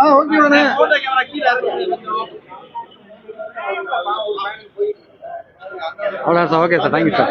நேரம் சீக்கிரம் அவ்வளோ sir okay sir thank you sir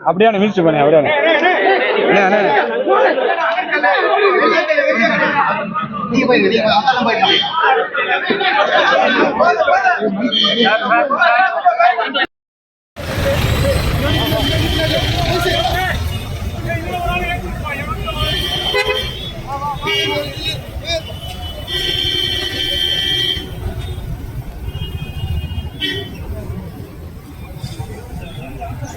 அப்படியே மிதிச்சு பண்ணி அப்படியே அண்ணே,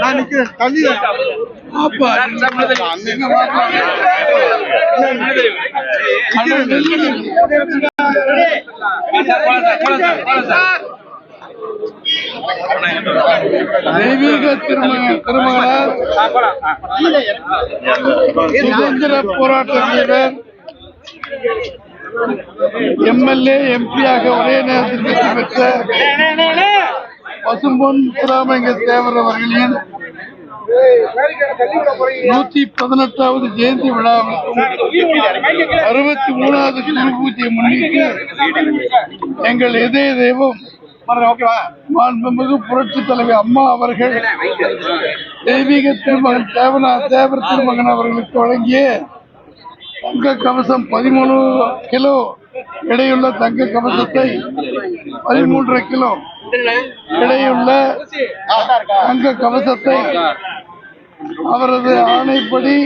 நான் நிக்கிறேன். தள்ளி அப்பா தெய்வீக திருமண சுதந்திர போராட்ட வீரர் எம்எல்ஏ எம்பியாக ஒரே நேரத்தில் வெற்றி பெற்ற பசும்பொன் முத்துராமலிங்க தேவர் அவர்களின் நூத்தி பதினெட்டாவது ஜெயந்தி விழாவுக்கும் அறுபத்தி மூணாவது குரு பூஜையை முன்னிட்டு எங்கள் இதய தெய்வம் மாண்புமிகு புரட்சி தலைவி அம்மா அவர்கள் தெய்வீக திருமகன் தேவனா தேவர் திருமகன் அவர்களுக்கு வழங்கிய தங்க கவசம் பதிமூணு கிலோ எடையுள்ள தங்க கவசத்தை பதிமூன்றரை கிலோ எடையுள்ள தங்க கவசத்தை அவரது ஆணைப்படி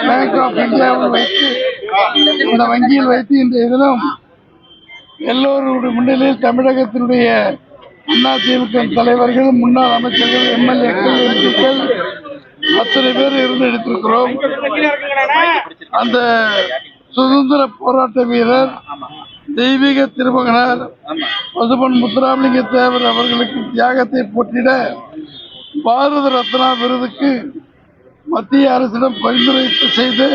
பேங்க் ஆஃப் இந்தியாவில் வைத்து இந்த வங்கியில் வைத்து இந்த தினம் எல்லோருடைய முன்னிலையில் தமிழகத்தினுடைய அதிமுக தலைவர்கள் முன்னாள் அமைச்சர்கள் எம்எல்ஏக்கள் எம்பிக்கள் அத்தனை பேர் இருந்து எடுத்திருக்கிறோம். அந்த சுதந்திர போராட்ட வீரர் தெய்வீக திருமகனார் பசுபன் முத்துராமலிங்க தேவர் அவர்களுக்கு தியாகத்தை போட்டிட பாரத ரத்னா விருதுக்கு மத்திய அரசிடம் பரிந்துரை செய்து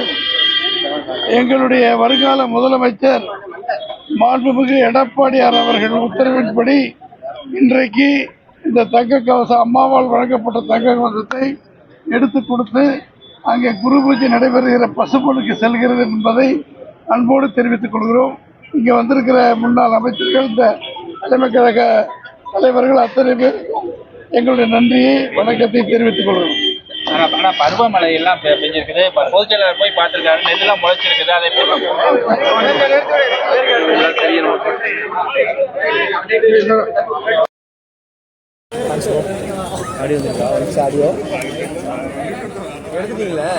எங்களுடைய வருங்கால முதலமைச்சர் மாண்புமிகு எடப்பாடியார் அவர்கள் உத்தரவின்படி இன்றைக்கு இந்த தங்க கவசம் அம்மாவால் வழங்கப்பட்ட தங்க கவசத்தை எடுத்து கொடுத்து அங்கே குரு பூஜை நடைபெறுகிற பசுபொனுக்கு செல்கிறது என்பதை அன்போடு தெரிவித்துக் கொள்கிறோம். இங்கே வந்திருக்கிற முன்னாள் அமைச்சர்கள் இந்த தலைமை கழக தலைவர்கள் அத்தனை பேர் எங்களுடைய நன்றியை வணக்கத்தை தெரிவித்துக் கொள்கிறோம். ஆனா ஆனா பருவமழை எல்லாம் பெஞ்சிருக்குது. இப்ப பொதுச் செயலாளர் போய் பார்த்திருக்காரு. நெல்லாம் முளைச்சிருக்குது. அதை ஆடியோ வந்திருக்கா? ஒரு நிமிஷம் ஆடியோ? எடுத்துட்டீங்களே?